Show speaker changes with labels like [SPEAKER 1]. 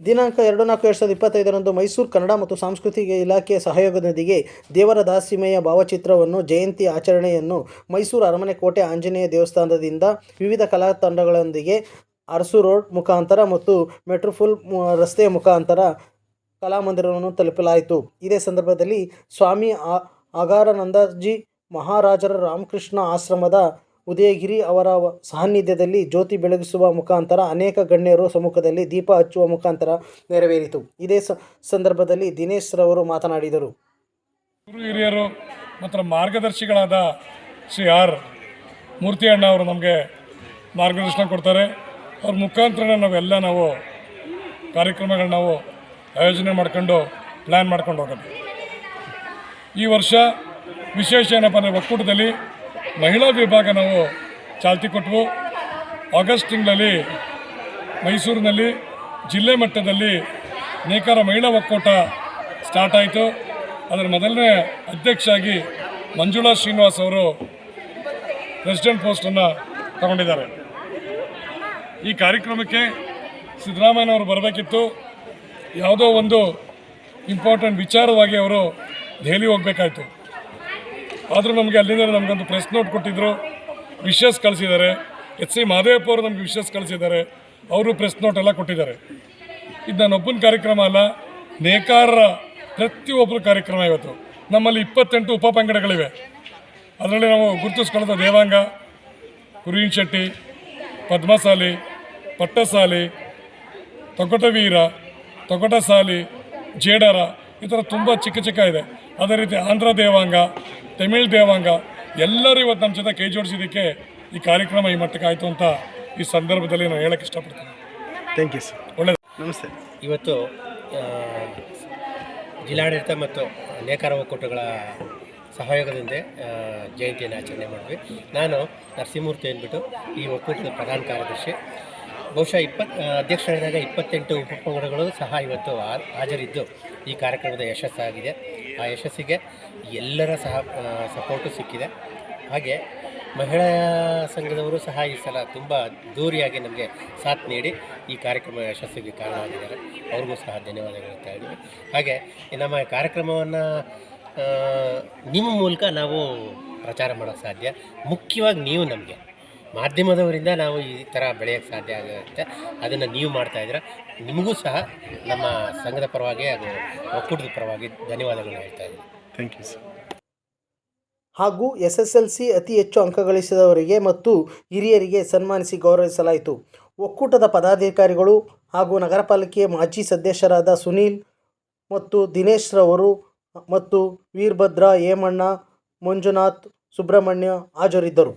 [SPEAKER 1] ದಿನಾಂಕ ಎರಡು ನಾಲ್ಕು ಎರಡು ಸಾವಿರದ ಇಪ್ಪತ್ತೈದರಂದು ಮೈಸೂರು ಕನ್ನಡ ಮತ್ತು ಸಾಂಸ್ಕೃತಿಕ ಇಲಾಖೆಯ ಸಹಯೋಗದೊಂದಿಗೆ ದೇವರ ದಾಸಿಮೆಯ ಭಾವಚಿತ್ರವನ್ನು ಜಯಂತಿ ಆಚರಣೆಯನ್ನು ಮೈಸೂರು ಅರಮನೆ ಕೋಟೆ ಆಂಜನೇಯ ದೇವಸ್ಥಾನದಿಂದ ವಿವಿಧ ಕಲಾ ತಂಡಗಳೊಂದಿಗೆ ಅರಸು ರೋಡ್ ಮುಖಾಂತರ ಮತ್ತು ಮೆಟ್ರೋಫುಲ್ ರಸ್ತೆಯ ಮುಖಾಂತರ ಕಲಾಮಂದಿರವನ್ನು ತಲುಪಲಾಯಿತು. ಇದೇ ಸಂದರ್ಭದಲ್ಲಿ ಸ್ವಾಮಿ ಅಗಾರಾನಂದಜಿ ಮಹಾರಾಜರ ರಾಮಕೃಷ್ಣ ಆಶ್ರಮದ ಉದಯಗಿರಿ ಅವರ ಸಾನ್ನಿಧ್ಯದಲ್ಲಿ ಜ್ಯೋತಿ ಬೆಳಗಿಸುವ ಮುಖಾಂತರ ಅನೇಕ ಗಣ್ಯರು ಸಮ್ಮುಖದಲ್ಲಿ ದೀಪ ಹಚ್ಚುವ ಮುಖಾಂತರ ನೆರವೇರಿತು. ಇದೇ ಸಂದರ್ಭದಲ್ಲಿ ದಿನೇಶ್ ರವರು ಮಾತನಾಡಿದರು.
[SPEAKER 2] ಗುರು ಹಿರಿಯರು ಮತ್ತು ಮಾರ್ಗದರ್ಶಿಗಳಾದ ಶ್ರೀ ಆರ್ ಮೂರ್ತಿ ಅಣ್ಣ ಅವರು ನಮಗೆ ಮಾರ್ಗದರ್ಶನ ಕೊಡ್ತಾರೆ. ಅವ್ರ ಮುಖಾಂತರ ನಾವೆಲ್ಲ ನಾವು ಕಾರ್ಯಕ್ರಮಗಳನ್ನ ನಾವು ಆಯೋಜನೆ ಮಾಡ್ಕೊಂಡು ಪ್ಲ್ಯಾನ್ ಮಾಡ್ಕೊಂಡು ಹೋಗೋದು. ಈ ವರ್ಷ ವಿಶೇಷ ಏನಪ್ಪ ಅಂದರೆ ಒಕ್ಕೂಟದಲ್ಲಿ ಮಹಿಳಾ ವಿಭಾಗ ನಾವು ಚಾಲ್ತಿ ಕೊಟ್ಟವು ಆಗಸ್ಟ್ ತಿಂಗಳಲ್ಲಿ ಮೈಸೂರಿನಲ್ಲಿ ಜಿಲ್ಲೆ ಮಟ್ಟದಲ್ಲಿ ನೇಕಾರ ಮಹಿಳಾ ಒಕ್ಕೂಟ ಸ್ಟಾರ್ಟ್ ಆಯಿತು. ಅದರ ಮೊದಲನೇ ಅಧ್ಯಕ್ಷರಾಗಿ ಮಂಜುಳಾ ಶ್ರೀನಿವಾಸ್ ಅವರು ಪ್ರೆಸಿಡೆಂಟ್ ಪೋಸ್ಟನ್ನು ತಗೊಂಡಿದ್ದಾರೆ. ಈ ಕಾರ್ಯಕ್ರಮಕ್ಕೆ ಸಿದ್ದರಾಮಯ್ಯನವರು ಬರಬೇಕಿತ್ತು. ಯಾವುದೋ ಒಂದು ಇಂಪಾರ್ಟೆಂಟ್ ವಿಚಾರವಾಗಿ ಅವರು ದೆಹಲಿ ಹೋಗಬೇಕಾಯ್ತು. ಆದರೂ ನಮಗೆ ಅಲ್ಲಿಂದ ನಮಗೊಂದು ಪ್ರೆಸ್ ನೋಟ್ ಕೊಟ್ಟಿದ್ದರು ವಿಶಸ್ ಕಳಿಸಿದ್ದಾರೆ. ಎಚ್ ಸಿ ಮಾದೇವಪ್ಪ ಅವರು ನಮಗೆ ವಿಶಸ್ ಕಳಿಸಿದ್ದಾರೆ. ಅವರು ಪ್ರೆಸ್ ನೋಟ್ ಎಲ್ಲ ಕೊಟ್ಟಿದ್ದಾರೆ. ಇದು ನನ್ನೊಬ್ಬನ ಕಾರ್ಯಕ್ರಮ ಅಲ್ಲ ನೇಕಾರರ ಪ್ರತಿಯೊಬ್ಬರ ಕಾರ್ಯಕ್ರಮ ಇವತ್ತು. ನಮ್ಮಲ್ಲಿ ಇಪ್ಪತ್ತೆಂಟು ಉಪ ಪಂಗಡಗಳಿವೆ. ಅದರಲ್ಲಿ ನಾವು ಗುರುತಿಸ್ಕೊಳ್ಳೋದು ದೇವಾಂಗ ಕುರುವಿನ ಶೆಟ್ಟಿ, ಪದ್ಮಸಾಲಿ, ಪಟ್ಟಸಾಲಿ, ತೊಗಟವೀರ, ತೊಗಟಸಾಲಿ, ಜೇಡರ. ಈ ಥರ ತುಂಬ ಚಿಕ್ಕ ಚಿಕ್ಕ ಇದೆ. ಅದೇ ರೀತಿ ಆಂಧ್ರ ದೇವಾಂಗ ತಮಿಳ್ ದೇವಾಂಗ ಎಲ್ಲರೂ ಇವತ್ತು ನಮ್ಮ ಜೊತೆ ಕೈ ಜೋಡಿಸಿದ್ದಕ್ಕೆ ಈ ಕಾರ್ಯಕ್ರಮ ಈ ಮಟ್ಟಕ್ಕೆ ಆಯಿತು ಅಂತ ಈ ಸಂದರ್ಭದಲ್ಲಿ ನಾನು ಹೇಳಕ್ಕೆ ಇಷ್ಟಪಡ್ತೀನಿ.
[SPEAKER 1] ಥ್ಯಾಂಕ್ ಯು ಸರ್
[SPEAKER 2] ಒಳ್ಳೆಯದು
[SPEAKER 1] ನಮಸ್ತೆ.
[SPEAKER 3] ಇವತ್ತು ಜಿಲ್ಲಾಡಳಿತ ಮತ್ತು ನೇಕಾರ ಒಕ್ಕೂಟಗಳ ಸಹಯೋಗದಿಂದ ಜಯಂತಿಯನ್ನು ಆಚರಣೆ ಮಾಡಿದ್ವಿ. ನಾನು ನರಸಿಂಹಮೂರ್ತಿ ಅಂದ್ಬಿಟ್ಟು ಈ ಒಕ್ಕೂಟದ ಪ್ರಧಾನ ಕಾರ್ಯದರ್ಶಿ. ಬಹುಶಃ ಇಪ್ಪತ್ತು ಅಧ್ಯಕ್ಷರಾದಾಗ ಇಪ್ಪತ್ತೆಂಟು ಉಪಪಂಗಡಗಳು ಸಹ ಇವತ್ತು ಹಾಜರಿದ್ದು ಈ ಕಾರ್ಯಕ್ರಮದ ಯಶಸ್ಸಾಗಿದೆ ಆ ಯಶಸ್ಸಿಗೆ ಎಲ್ಲರ ಸಹ ಸಪೋರ್ಟು ಸಿಕ್ಕಿದೆ. ಹಾಗೆ ಮಹಿಳಾ ಸಂಘದವರು ಸಹ ಈ ಸಲ ತುಂಬ ದೂರಿಯಾಗಿ ನಮಗೆ ಸಾಥ್ ನೀಡಿ ಈ ಕಾರ್ಯಕ್ರಮ ಯಶಸ್ಸಿಗೆ ಕಾರಣವಾಗಿದ್ದಾರೆ. ಅವ್ರಿಗೂ ಸಹ ಧನ್ಯವಾದಗಳು ಹೇಳ್ತಾ ಇದ್ದೀವಿ ಹಾಗೆ ನಮ್ಮ ಕಾರ್ಯಕ್ರಮವನ್ನು ನಿಮ್ಮ ಮೂಲಕ ನಾವು ಪ್ರಚಾರ ಮಾಡೋಕ್ಕೆ ಸಾಧ್ಯ. ಮುಖ್ಯವಾಗಿ ನೀವು ನಮಗೆ. ಮಾಧ್ಯಮದವರಿಂದ ನಾವು ಈ ಥರ ಬೆಳೆಯೋಕ್ಕೆ ಸಾಧ್ಯ ಆಗುತ್ತೆ. ಅದನ್ನು ನೀವು ಮಾಡ್ತಾ ಇದ್ದೀರ. ನಿಮಗೂ ಸಹ ನಮ್ಮ ಸಂಘದ ಪರವಾಗಿ ಅದು ಒಕ್ಕೂಟದ ಪರವಾಗಿ ಧನ್ಯವಾದಗಳನ್ನ ಹೇಳ್ತಾ ಇದ್ದೀನಿ.
[SPEAKER 1] ಥ್ಯಾಂಕ್ ಯು ಸರ್ ಹಾಗೂ ಎಸ್ ಎಸ್ ಎಲ್ ಸಿ ಅತಿ ಹೆಚ್ಚು ಅಂಕ ಗಳಿಸಿದವರಿಗೆ ಮತ್ತು ಹಿರಿಯರಿಗೆ ಸನ್ಮಾನಿಸಿ ಗೌರವಿಸಲಾಯಿತು. ಒಕ್ಕೂಟದ ಪದಾಧಿಕಾರಿಗಳು ಹಾಗೂ ನಗರ ಪಾಲಿಕೆಯ ಮಾಜಿ ಸದಸ್ಯರಾದ ಸುನೀಲ್ ಮತ್ತು ದಿನೇಶ್ ರವರು ಮತ್ತು ವೀರಭದ್ರ ಹೇಮಣ್ಣ ಮಂಜುನಾಥ್ ಸುಬ್ರಹ್ಮಣ್ಯ ಹಾಜರಿದ್ದರು.